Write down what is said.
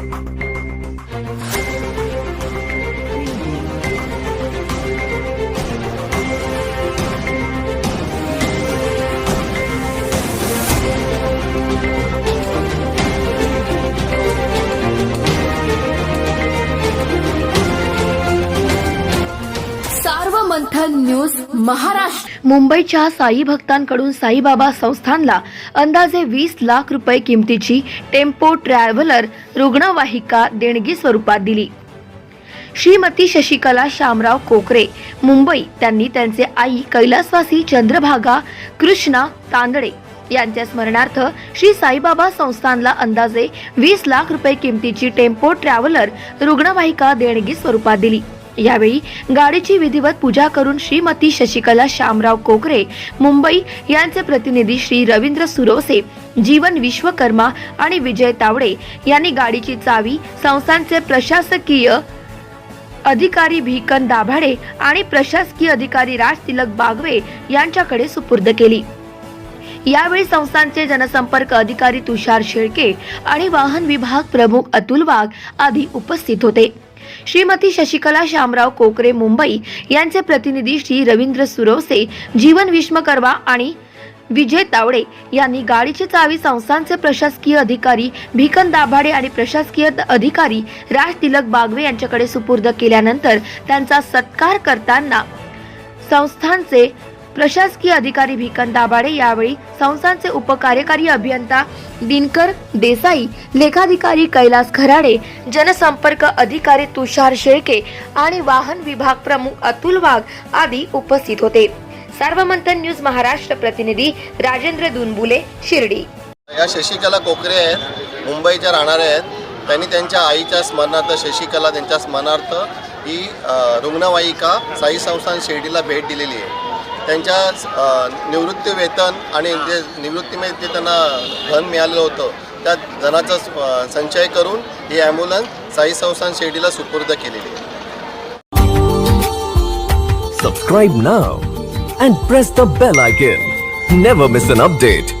thank you Manthan news Maharashtra. मुंबईच्या साई भक्तांकडून साईबाबा संस्थानला अंदाजे वीस लाख रुपये किमतीची टेम्पो ट्रॅव्हलर रुग्णवाहिका देणगी स्वरूपात दिली. श्रीमती शशिकला शामराव कोकरे मुंबई त्यांनी त्यांचे आई कैलासवासी चंद्रभागा कृष्णा तांदडे यांच्या स्मरणार्थ श्री साईबाबा संस्थानला अंदाजे वीस लाख रुपये किमतीची टेम्पो ट्रॅव्हलर रुग्णवाहिका देणगी स्वरूपात दिली. यावेळी गाडीची विधिवत पूजा करून श्रीमती शशिकला शामराव कोकरे मुंबई यांचे प्रतिनिधी श्री रवींद्र सुरोसे जीवन विश्वकर्मा आणि विजय तावडे यांनी गाडीची चावी संस्थांचे प्रशासकीय अधिकारी भिकन दाभाडे आणि प्रशासकीय अधिकारी राज तिलक बागवे यांच्याकडे सुपूर्द केली. यावेळी संस्थांचे जनसंपर्क अधिकारी तुषार शेळके आणि वाहन विभाग प्रमुख अतुल वाघ आदी उपस्थित होते. श्रीमती शशिकला शामराव कोकरे मुंबई यांचे प्रतिनिधी श्री रवींद्र सुरवसे जीवन विश्वकर्मा आणि विजय तावडे यांनी गाडीची चावी संस्थांचे प्रशासकीय अधिकारी भिकन दाभाडे आणि प्रशासकीय अधिकारी राज तिलक बागवे यांच्याकडे सुपूर्द केल्यानंतर त्यांचा सत्कार करताना संस्थांचे प्रशासकीय अधिकारी भिकन दाभाडे यावेळी संस्थांचे उपकार्यकारी अभियंता दिनकर देसाई लेखाधिकारी कैलास खराडे जनसंपर्क अधिकारी तुषार शेळके आणि वाहन विभाग प्रमुख अतुल वाघ आदी उपस्थित होते. सार्वमंथन न्यूज महाराष्ट्र प्रतिनिधी राजेंद्र दुनबुले शिर्डी. या शशिकला कोकरे आहेत मुंबईच्या राहणाऱ्या आहेत. त्यांनी त्यांच्या आईच्या स्मरणार्थ शशिकला त्यांच्या स्मरणार्थ ही रुग्णवाहिका साई संस्थान शिर्डीला भेट दिलेली आहे. त्यांच्या निवृत्ती वेतन आणि जे निवृत्तीमध्ये जे त्यांना धन मिळालेलं होतं त्या धनाचा संचय करून ही ॲम्ब्युलन्स साई संस्थान शिर्डीला सुपूर्द केलेली आहे Subscribe now and press the bell icon. Never miss an update.